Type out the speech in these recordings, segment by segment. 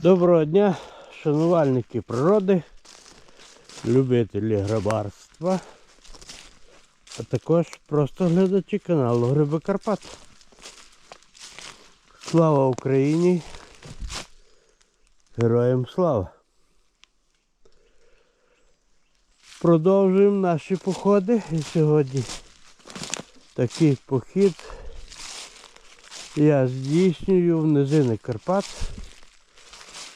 Доброго дня, шанувальники природи, любителі грибарства, а також просто глядачі каналу Гриби Карпат. Слава Україні! Героям слава! Продовжуємо наші походи і сьогодні такий похід я здійснюю в низини Карпат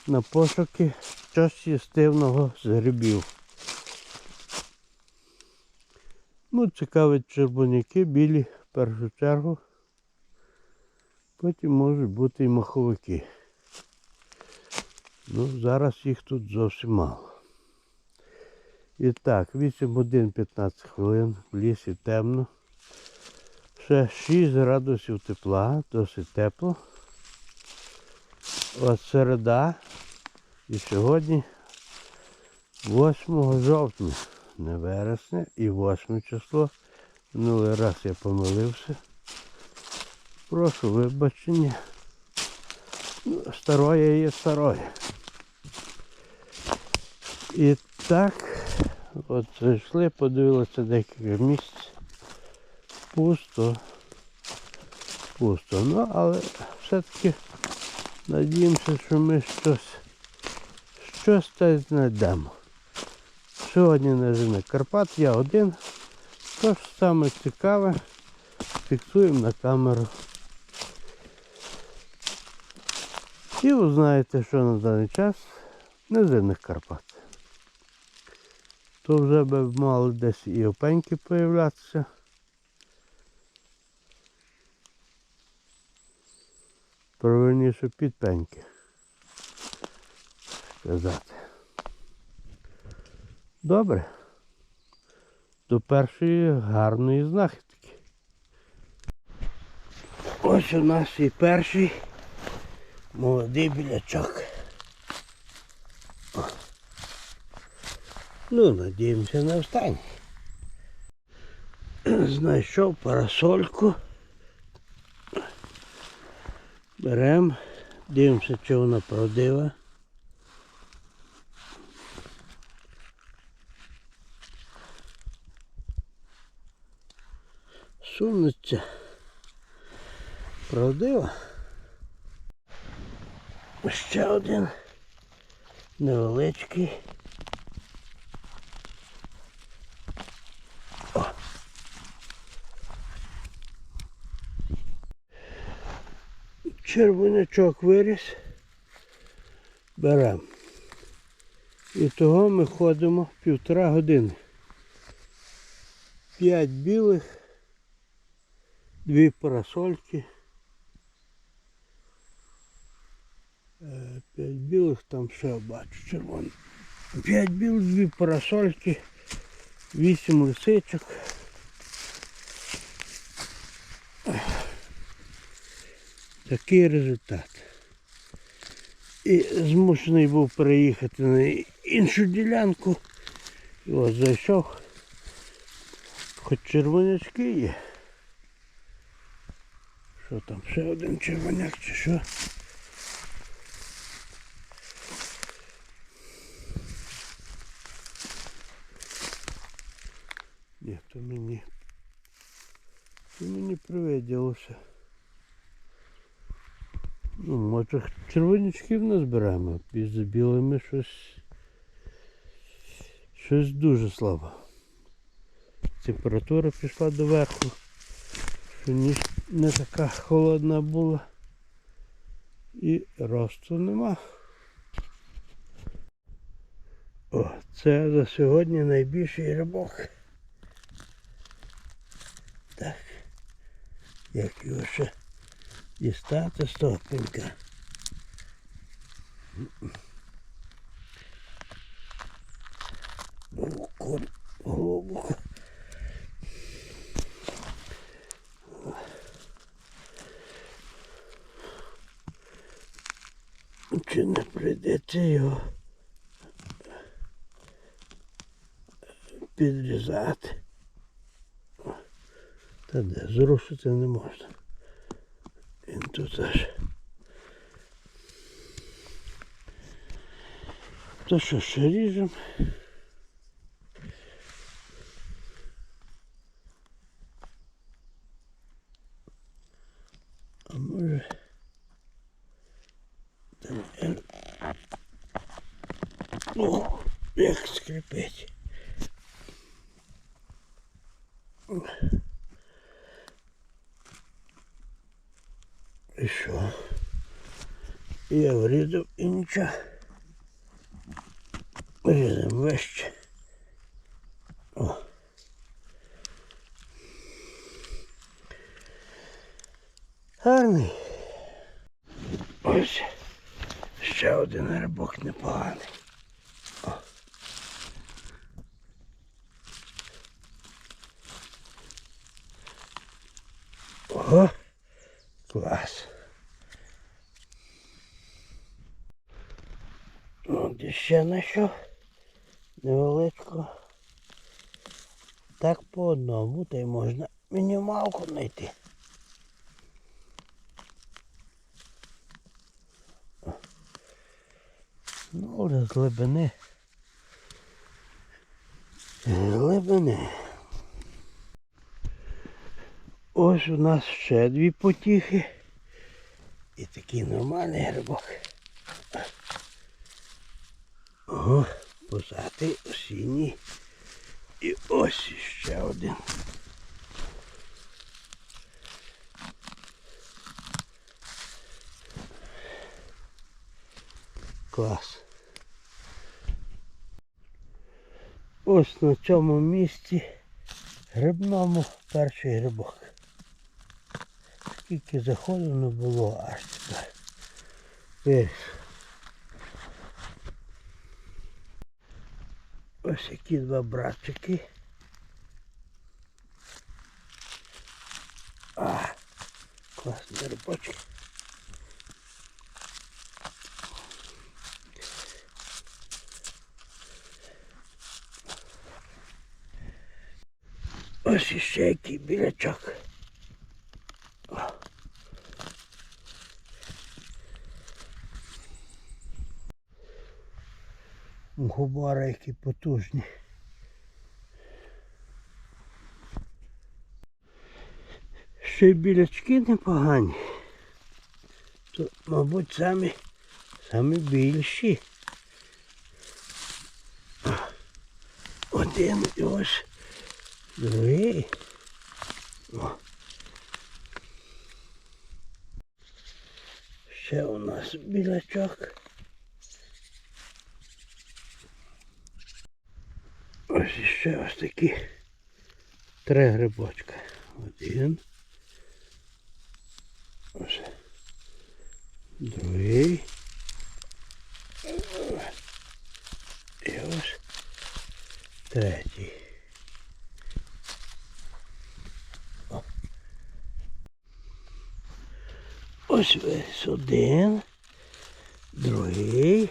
на пошуки щось їстивного з грибів. Ну, цікавить червоняки, білі в першу чергу. Потім можуть бути і маховики. Ну, зараз їх тут зовсім мало. І так, 8 годин 15 хвилин, в лісі темно. Ще 6 градусів тепла, досить тепло. От середа. І сьогодні 8 жовтня, не вересня і 8 число. Минулий раз я помилився. Прошу вибачення. Ну, Старое є старое. І так, от зайшли, подивилися декілька місць. Пусто. Пусто. Ну, але все-таки надіємося, що ми щось щось та знайдемо. Сьогодні на Жени Карпат я один. Тож саме цікаве фіксуємо на камеру. І ви знаєте, що на даний час низинних Карпат. То вже би мали десь і опеньки появлятися. Правильніше підпеньки. Сказати. Добре. До першої гарної знахідки. Ось у нас і перший молодий білячок. Ну, надіємося на останній. Знайшов парасольку. Беремо, дивимося, чи вона правдива. Сунеться. Правдиво. Ще один невеличкий. Червонячок виріс. Беремо. І того ми ходимо півтора години. П'ять білих, дві парасольки. Е, П'ять білих, там ще бачу червоний. П'ять білих, дві парасольки, вісім лисичок. Такий результат. І змушений був переїхати на іншу ділянку. І ось зайшов. Хоч червонячки є. Що там, ще один червоняк чи що? Ні, то мені. То мені привиділося. Ну, може червонячків не зберемо, і з білими щось. Щось дуже слабо. Температура пішла доверху, що ніч не така холодна була. І росту нема. О, це за сьогодні найбільший рибок. Так. Як його ще дістати з того пенька. Глибоко, глибоко. Чи не прийдеться його підрізати? Та де, зрушити не можна тут аж. То що ще ріжемо. Врізав і нічого. Різемо вище. О. Гарний. Ось ще один грибок непоганий. Ого, клас. От ще знайшов невеличко. Так по одному, та й можна мінімалку знайти. Ну, але з глибини. З глибини. Ось у нас ще дві потіхи. І такий нормальний грибок. Ого, позатий, осінній. І ось ще один. Клас. Ось на цьому місці грибному перший грибок. Скільки заходу не було аж тепер. Виріс. Ось які два братчики. А, класний рибочок. Ось іще який білячок. Губари які потужні. Ще й білячки непогані. То, мабуть, самі, самі більші. Один і ось другий. О. Ще у нас білячок. Іще ось такі три грибочка. Один. Ось. Другий. І ось третій. Ось весь один. Другий.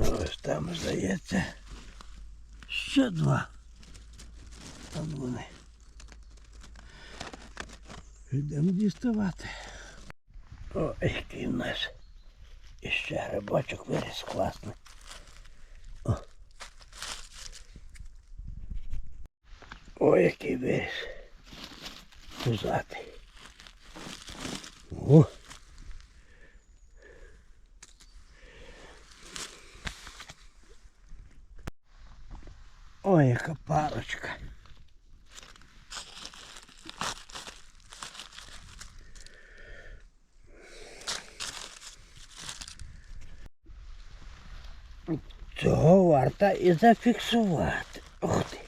Ну, ось там, здається, ще два. Там вони. Йдемо діставати. О, який в нас іще грибочок виріс класний. О. О, який виріс. Пузатий. О. Варто і зафіксувати. Ух ти.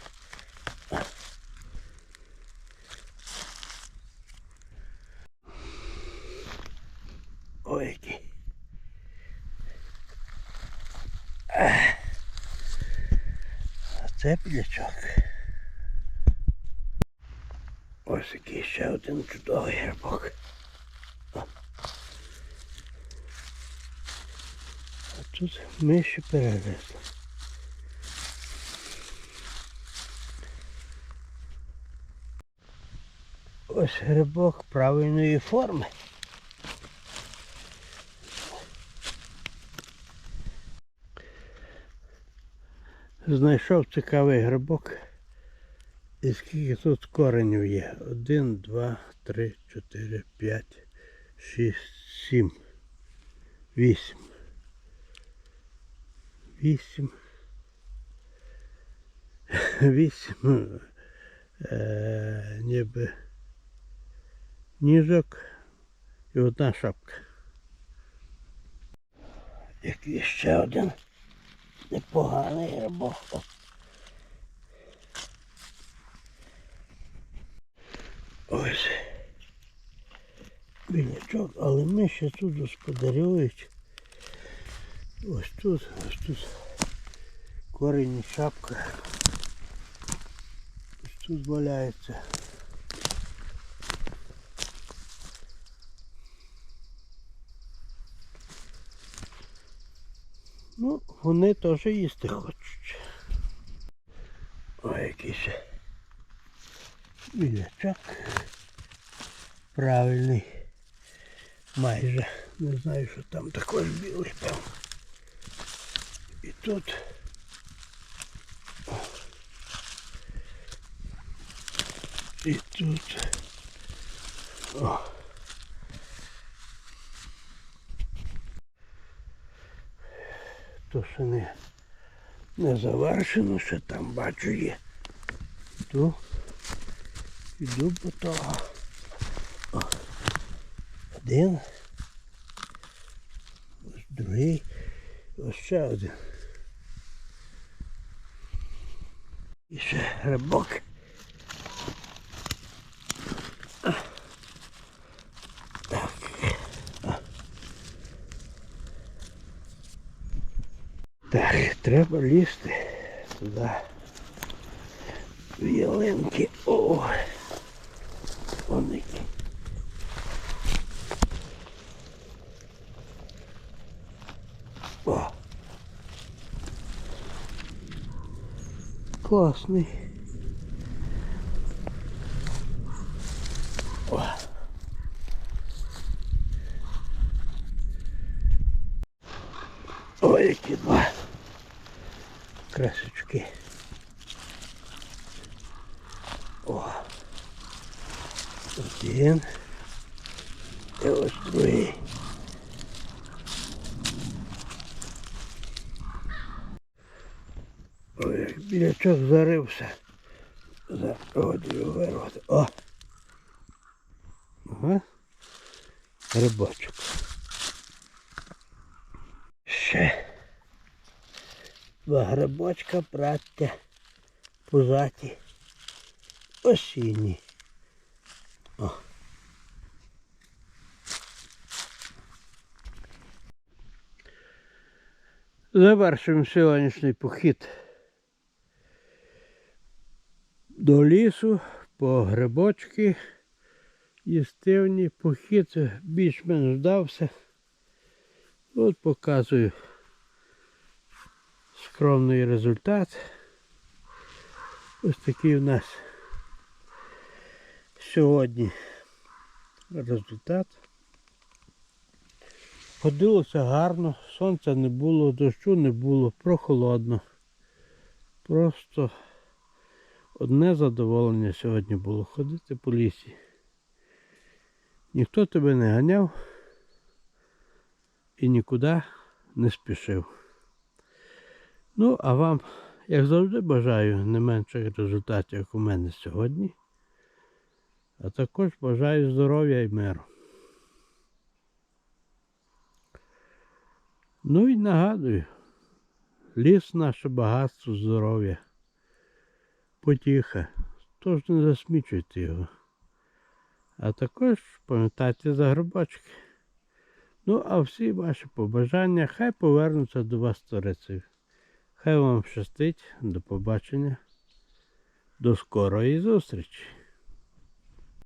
Ой, який. Це плячок. Ось який ще один чудовий грибок. О. А тут миші перелезли. Ось грибок правильної форми. Знайшов цікавий грибок. І скільки тут коренів є? Один, два, три, чотири, п'ять, шість, сім, вісім. Вісім. Вісім. Е, ніби ніжок і одна шапка. Який ще один непоганий грибок. Ось. Білячок, але ми ще тут господарюють. Ось тут, ось тут корінь і шапка. Ось тут валяється. Ну, вони теж їсти хочуть. Ой, який ще білячок. Правильний. Майже. Не знаю, що там також білий там. І тут. І тут. О. То ще не, не завершено, ще там бачу є. Іду. Іду по того. Один. Ось другий. Ось ще один. І ще грибок. Так, треба лізти туди. Ялинки. О! Вони. О! Класний. Ой, які два красочки. О! Один. І ось другий. Ой, як білячок зарився. За одію вирвати. О! Ага. Рибочок. Ще. Два грибочка, браття, пузаті, осінні. О. Завершуємо сьогоднішній похід до лісу по грибочки. Їстивні похід більш-менш вдався. От показую скромний результат. Ось такий у нас сьогодні результат. Ходилося гарно, сонця не було, дощу не було, прохолодно. Просто одне задоволення сьогодні було ходити по лісі. Ніхто тебе не ганяв і нікуди не спішив. Ну, а вам, як завжди, бажаю не менших результатів, як у мене сьогодні. А також бажаю здоров'я і миру. Ну і нагадую, ліс наше багатство здоров'я. Потіха. Тож не засмічуйте його. А також пам'ятайте за грибочки. Ну, а всі ваші побажання хай повернуться до вас сторицею. Хай вам щастить. До побачення. До скорої зустрічі.